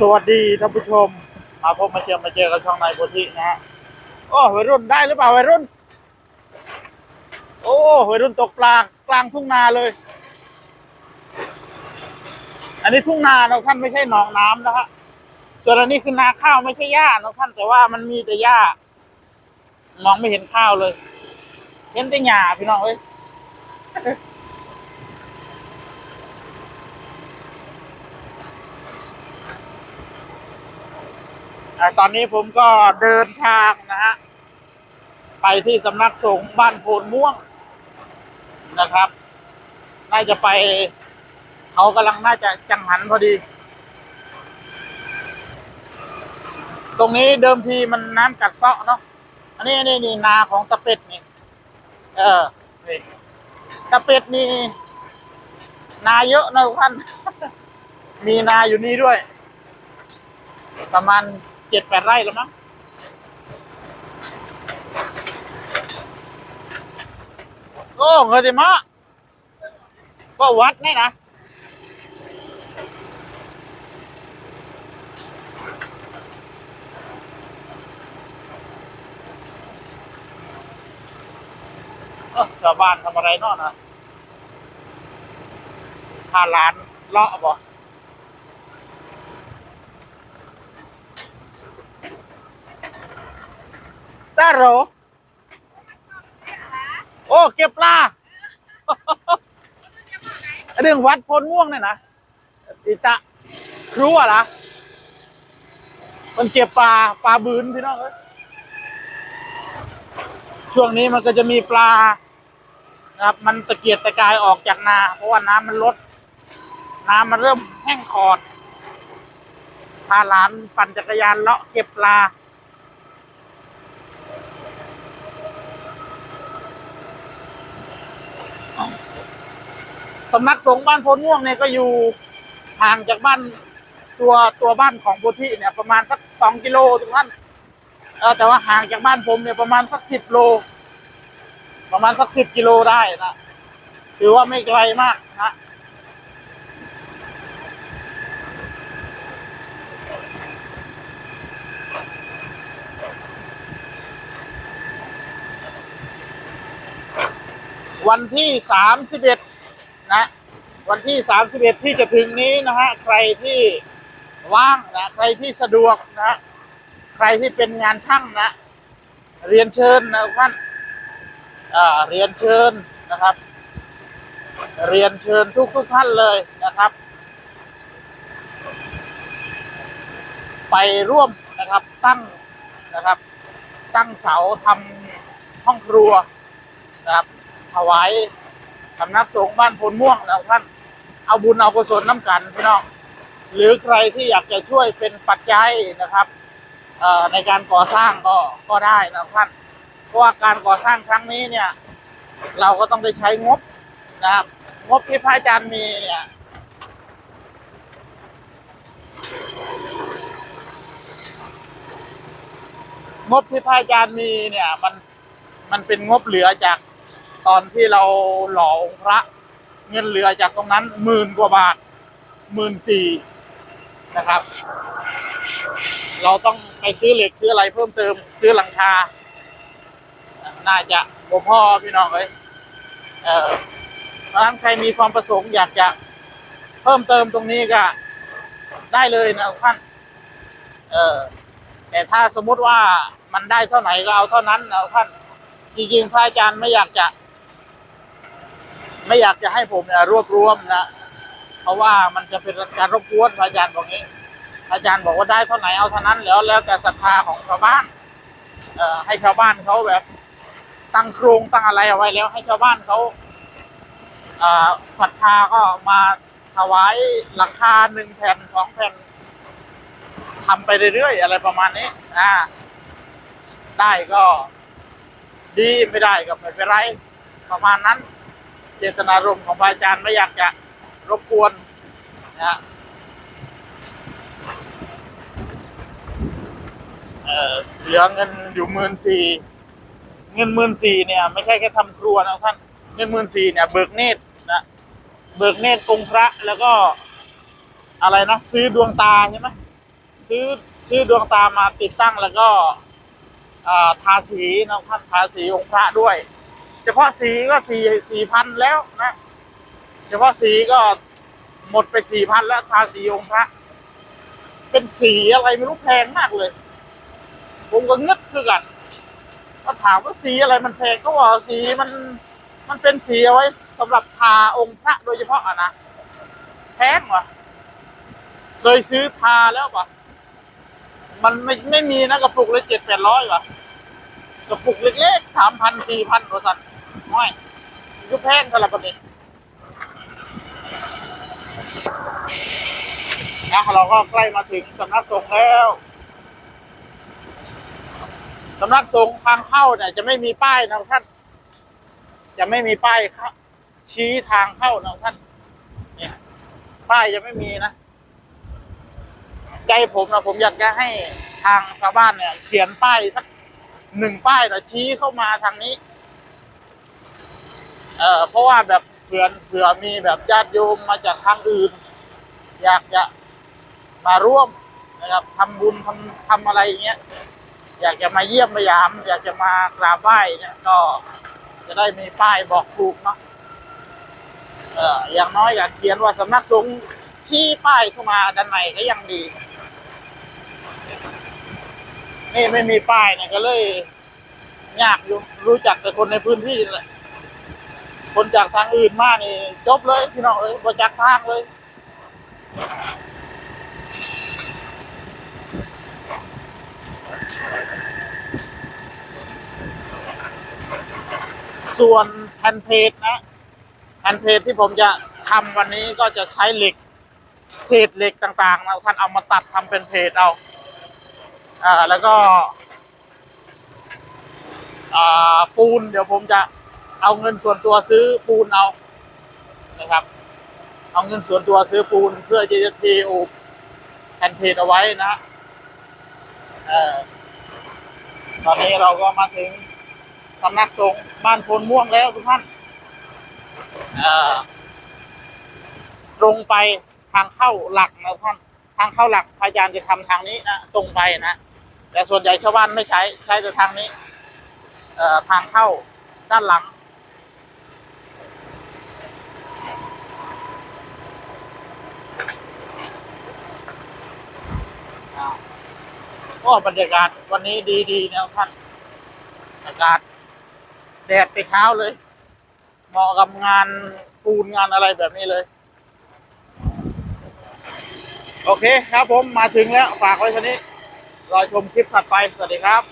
สวัสดีท่านผู้ชม มาพบมาเจอมาเจอกับช่องนายโพธินะฮะโอ้วัยรุ่นได้หรือเปล่าวัยรุ่น โอ้วัยรุ่นตกปลากลางทุ่งนาเลย อันนี้ทุ่งนาเราท่านไม่ใช่หนองน้ำนะฮะส่วนอันนี้คือนาข้าวไม่ใช่หญ้านะท่านแต่ว่ามันมีแต่หญ้ามองไม่เห็นข้าวเลย เห็นแต่หญ้าพี่น้องเอ้ย ตอนนี้ผมก็เดินทางนะฮะ ไปที่สำนักสงฆ์บ้านโพนม่วงนะครับ น่าจะไปเขากำลังน่าจะจังหันพอดี ตรงนี้เดิมทีมันน้ำกัดเซาะเนาะอันนี้นี่นี่นาของตะเป็ดนี่ เออนี่ตะเป็ดนี่นาเยอะนะทุกท่าน มีนาอยู่นี่ด้วย ประมาณ เจ็ดแปดไร่แล้วมั้งโอ้เงยติมะก็วัดนี่นะเออชาวบ้านทำอะไรเนอกนะพาหลานเลาะบ่ ตาโรโอ้เก็บปลาเรื่องวัดพลม่วงเนี่ยนะอิตะครัวเหรอมันเก็บปลาปลาบืนพี่น้องเอ้ยช่วงนี้มันก็จะมีปลานะครับ มันตะเกียกตะกายออกจากนา เพราะว่าน้ำมันลด น้ำมันเริ่มแห้งขอดพาหลานปั่นจักรยานเลาะเก็บปลา สำนักสงฆ์บ้านโพนม่วงเนี่ยก็อยู่ห่างจากบ้านตัวตัวบ้านของโพธิเนี่ยประมาณสักสองกิโลทุกท่านแต่ว่าห่างจากบ้านผมเนี่ยประมาณสักสิบโล ประมาณสักสิบกิโลได้นะถือว่าไม่ไกลมากนะวันที่สามสิบเอ็ด วันที่ 31 ที่จะถึงนี้นะฮะใครที่ว่างนะใครที่สะดวกนะใครที่เป็นงานช่างนะ เรียนเชิญนะท่านอ่าเรียนเชิญนะครับ เรียนเชิญทุกทุกท่านเลยนะครับ ไปร่วมนะครับตั้งนะครับ ตั้งเสาทำห้องครัวนะครับถวายสำนักสงฆ์บ้านพลม่วงนะท่าน เอาบุญเอากุศลน้ำกันพี่น้องหรือใครที่อยากจะช่วยเป็นปัจจัยนะครับในการก่อสร้างก็ก็ได้นะท่านเพราะว่าการก่อสร้างครั้งนี้เนี่ย เราก็ต้องได้ใช้งบนะครับงบที่พระอาจารย์มีเนี่ยงบที่พระอาจารย์มีเนี่ย มันมันเป็นงบเหลือจากตอนที่เราหล่อองค์พระ เงินเหลือจากตรงนั้นหมื่นกว่าบาทหมื่นสี่นะครับ เราต้องไปซื้อเหล็กซื้ออะไรเพิ่มเติม ซื้อหลังคา น่าจะบ่พ่อพี่น้องเลยเออเพราะนั้นใครมีความประสงค์อยากจะเพิ่มเติมตรงนี้ก็ได้เลยนะท่าน เออแต่ถ้าสมมุติว่ามันได้เท่าไหร่ก็เอาเท่านั้นนะท่าน จริงๆพระอาจารย์ไม่อยากจะ ไม่อยากจะให้ผมเนี่ยรวบรวมนะเพราะว่ามันจะเป็นการรบกวนอาจารย์บอกงี้ อาจารย์บอกว่าได้เท่าไหร่เอาเท่านั้นแล้วแล้วแต่ศรัทธาของชาวบ้านเอ่อให้ชาวบ้านเขาแบบ ตั้งโครงตั้งอะไรเอาไว้แล้ว ให้ชาวบ้านเขาเอ่อศรัทธาก็มาถวายหลังคาหนึ่งแผ่นสองแผ่นทำไปเรื่อยๆอะไรประมาณนี้อ่าได้ก็ดีไม่ได้ก็ไม่เป็นไร ประมาณนั้น เจตนารมณ์ของพระอาจารย์ไม่อยากจะรบกวนนะเออเหลือเงินอยู่หมื่นสี่เงินหมื่นสี่เนี่ย ไม่ใช่แค่ทำครัวนะท่านเงินหมื่นสี่เนี่ย เบิกเนตรนะเบิกเนตรองค์พระแล้วก็อะไรนะซื้อดวงตาใช่ไหมซื้อซื้อดวงตามาติดตั้งแล้วก็ทาสีนะท่านทาสีองค์พระด้วย เฉพาะสีก็สี่สี่พันแล้วนะเฉพาะสีก็หมดไปสี่พันแล้วทาสีองค์พระ เป็นสีอะไรไม่รู้แพงมากเลย ผมก็งึดคือกันก็ถามว่าสีอะไรมันแพงก็ว่าสีมันมันเป็นสีเอาไว้สำหรับทาองค์พระโดยเฉพาะอะนะแพงวะเคยซื้อทาแล้วป่ะมันไม่ไม่มีนะกระปุกเลยเจ็ดแปดร้อยว่ะกระปุกเล็กๆสามพันสี่พันกว่าสัต น้อยมันก็แพงสำหรับประเด็นนะเราก็ใกล้มาถึงสำนักสงฆ์แล้วสำนักสงฆ์ทางเข้าเนี่ยจะไม่มีป้ายนะท่าน จะไม่มีป้ายเข้าชี้ทางเข้านะท่าน เนี่ย ป้ายจะไม่มีนะใจผมนะผมอยากจะให้ทางชาวบ้านเนี่ย เขียนป้ายสักหนึ่งป้ายนะชี้เข้ามาทางนี้ เออเพราะว่าแบบเผื่อเผื่อมีแบบญาติโยมมาจากทางอื่น อยากจะมาร่วมนะครับทำบุญทำทำอะไรอย่างเงี้ยอยากจะมาเยี่ยมมายาม อยากจะมากราบไหว้เนี่ยก็จะได้มีป้ายบอกถูกเนาะเอออย่างน้อยอยากเขียนว่าสำนักสงฆ์ชี้ป้ายเข้ามาด้านในก็ยังดี นี่ไม่มีป้ายเนี่ยก็เลย ยากอยู่รู้จักแต่คนในพื้นที่แหละ คนจากทางอื่นมากนี่จบเลยพี่น้องเลยบรจากทางเลยส่วนแผ่นเพจนะแผ่นเพจที่ผมจะทำวันนี้ก็จะใช้เหล็ก เศษเหล็กต่างๆนะท่านเอามาตัดทำเป็นเพจเอาอ่าแล้วก็ อ่าปูนเดี๋ยวผมจะ เอาเงินส่วนตัวซื้อปูนเอานะครับ เอาเงินส่วนตัวซื้อปูนเพื่อที่จะเทอุปแผ่นเพจเอาไว้นะเออตอนนี้เราก็มาถึงสำนักสงฆ์บ้านโพนม่วงแล้วทุกท่านตรงไปทางเข้าหลักนะท่าน ทางเข้าหลักพระอาจารย์จะทำทางนี้นะตรงไปนะแต่ส่วนใหญ่ชาวบ้านไม่ใช้ใช้แต่ทางนี้ เอ่อทางเข้าด้านหลัง ก็บรรยากาศวันนี้ดีๆนะครับ อากาศแดดไปเช้าเลย เหมาะกับงานปูนงานอะไรแบบนี้เลย โอเคครับผมมาถึงแล้วฝากไว้ท่านี้ รอชมคลิปถัดไป สวัสดีครับ